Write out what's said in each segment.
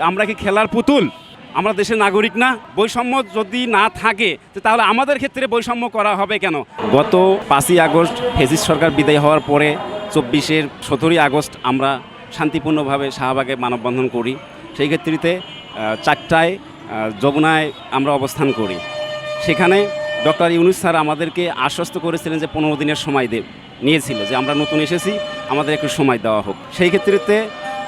আমরা কি খেলার পুতুল? আমরা দেশের নাগরিক না। বৈষম্য যদি না থাকে তাহলে আমাদের ক্ষেত্রে বৈষম্য করা হবে কেন? গত পাঁচই আগস্ট ফেসিস সরকার বিদায় হওয়ার পরে চব্বিশের সতেরোই আগস্ট আমরা শান্তিপূর্ণভাবে শাহবাগে মানববন্ধন করি। সেই ক্ষেত্রেতে আহ, চারটায় যমুনায় আমরা অবস্থান করি। সেখানে ডক্টর ইউনুস স্যার আমাদেরকে আশ্বস্ত করেছিলেন যে পনেরো দিনের সময় দে নিয়েছিল যে আমরা নতুন এসেছি আমাদের একটু সময় দেওয়া হোক। সেই ক্ষেত্রেতে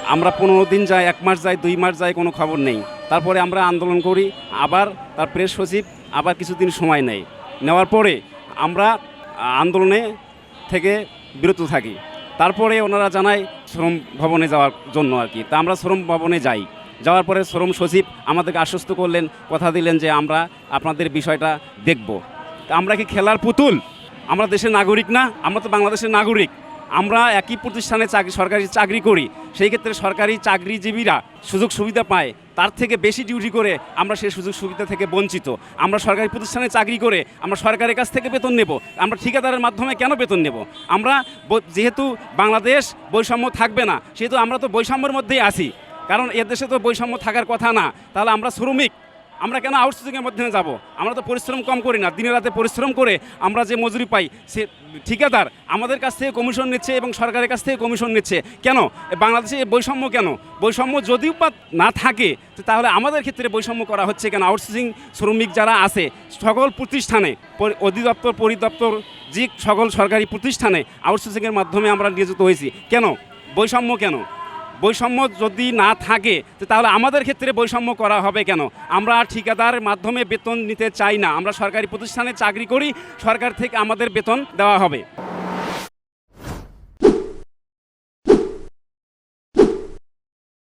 আমরা পনেরো দিন যাই, এক মাস যাই, দুই মাস যাই, কোনো খবর নেই। তারপরে আমরা আন্দোলন করি, আবার তার প্রেস সচিব আবার কিছুদিন সময় নেয়। নেওয়ার পরে আমরা আন্দোলনে থেকে বিরত থাকি। তারপরে ওনারা জানায় শ্রম ভবনে যাওয়ার জন্য আর কি। তা আমরা শ্রম ভবনে যাই। যাওয়ার পরে শ্রম সচিব আমাদেরকে আশ্বস্ত করলেন, কথা দিলেন যে আমরা আপনাদের বিষয়টা দেখব। আমরা কি খেলার পুতুল? আমরা দেশের নাগরিক না, আমরা তো বাংলাদেশের নাগরিক। আমরা একই প্রতিষ্ঠানে চাকরি, সরকারি চাকরি করি, সেই ক্ষেত্রে সরকারি চাকরিজীবীরা সুযোগ সুবিধা পায়, তার থেকে বেশি ডিউটি করে আমরা সেই সুযোগ সুবিধা থেকে বঞ্চিত। আমরা সরকারি প্রতিষ্ঠানে চাকরি করে আমরা সরকারের কাছ থেকে বেতন নেব, আমরা ঠিকাদারের মাধ্যমে কেন বেতন নেব? আমরা যেহেতু বাংলাদেশ বৈষম্য থাকবে না, সেহেতু আমরা তো বৈষম্যের মধ্যেই আছি, কারণ এদেশে তো বৈষম্য থাকার কথা না, তাহলে আমরা শ্রমিক আমরা কেন আউটসোর্সিংয়ের মাধ্যমে যাব? আমরা তো পরিশ্রম কম করি না। দিনে রাতে পরিশ্রম করে আমরা যে মজুরি পাই, সে ঠিকাদার আমাদের কাছ থেকে কমিশন নিচ্ছে এবং সরকারের কাছ থেকে কমিশন নিচ্ছে। কেন? বাংলাদেশে বৈষম্য কেন? বৈষম্য যদিও বা না থাকে তাহলে আমাদের ক্ষেত্রে বৈষম্য করা হচ্ছে কেন? আউটসোর্সিং শ্রমিক যারা আছে, সকল প্রতিষ্ঠানে অধিদপ্তর, পরিদপ্তর, যে সকল সরকারি প্রতিষ্ঠানে আউটসোর্সিংয়ের মাধ্যমে আমরা নিয়োজিত হয়েছি। কেন? বৈষম্য কেন? বৈষম্য যদি না থাকে তাহলে আমাদের ক্ষেত্রে বৈষম্য করা হবে কেন? আমরা ঠিকাদার মাধ্যমে বেতন নিতে চাই না। আমরা সরকারি প্রতিষ্ঠানে চাকরি করি, সরকার থেকে আমাদের বেতন দেওয়া হবে।